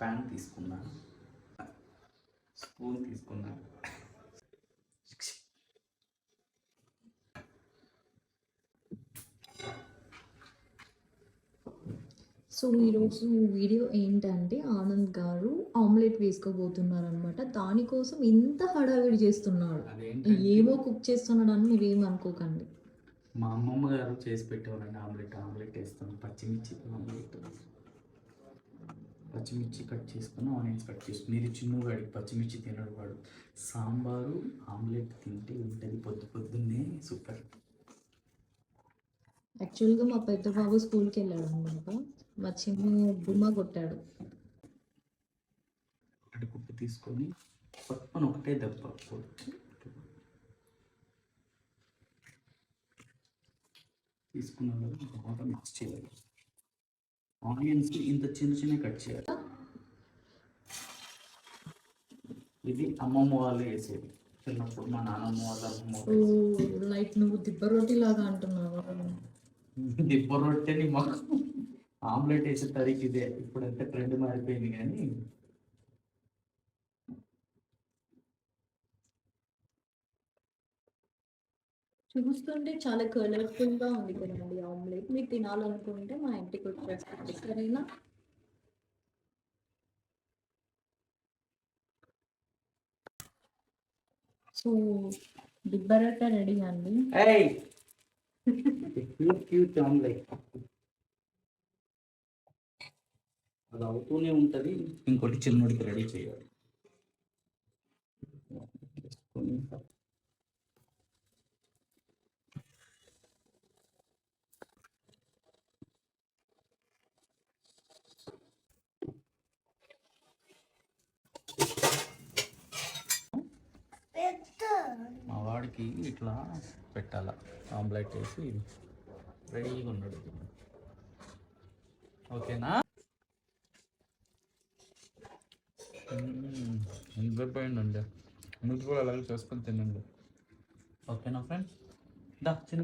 Pan తీసుకున్నా. Spoon తీసుకున్నా. So ఈరోజు వీడియో ఏంటంటే ఆనంద్ గారు ఆమ్లెట్ వేసుకోబోతున్నారు అనమాట దానికోసం ఇంత హడావిడి చేస్తున్నాడు ఏమో కుక్ చేస్తున్నాడు అని మీరేం అనుకోకండి. మా అమ్మమ్మ గారు చేసి పెట్టేవాళ్ళండి ఆమ్లెట్. ఆమ్లెట్ వేస్తాను పచ్చిమిర్చి ఆమ్లెట్. పచ్చిమిర్చి కట్ చేసుకుని ఆనియన్స్ కట్ చేసుకుని ఇది చిన్నగాడికి పచ్చిమిర్చి తినడు వాడు. సాంబారు ఆమ్లెట్ తింటే ఉంటుంది పొద్దు పొద్దున్నే సూపర్. యాక్చువల్గా మా పెద్ద బాబు స్కూల్కి వెళ్ళాడు అనమాట మా చిన్న బుమ్మ కొట్టాడు. కుప్పు తీసుకొని పక్కన ఒకటే దెబ్బ కొట్టి తీసుకున్న బాగా మిక్స్ చేయాలి. ఆనియన్స్ ఇంత చిన్న చిన్న కట్ చేయాలి. ఇది అమ్మమ్మ వాళ్ళు వేసేది చిన్నప్పుడు మా నాన్నమ్మ వాళ్ళ అమ్మమ్మ లైక్ నువ్వు దిబ్బ రొట్టి లాగా అంటున్నావు? దిబ్బ రొట్టెని మాకు ఆమ్లెట్ వేసే తరీకి ఇదే. ఇప్పుడంతా ట్రెండ్ మారిపోయింది కానీ చూస్తుంటే చాలా కలర్ఫుల్గా ఉంది కదండి ఆమ్లెట్. మీరు తినాలనుకుంటే మా ఇంటికి వచ్చేస్తుంది సరేనా? సో దిబ్బరట రెడీ అండి. Cute cute omelette. అది అవుతూనే ఉంటుంది. ఇంకోటి చిన్నోడికి రెడీ చేయాలి. చేసుకొని ఇట్లా పెట్టాల. ఆమ్లెట్ వేసి రెడీగా ఉన్నాడు. ఓకేనా? నిద్రపోయిందండి ముందు కూడా అలాగే చేసుకొని తినండి. ఓకేనా ఫ్రెండ్స్? దా చిన్న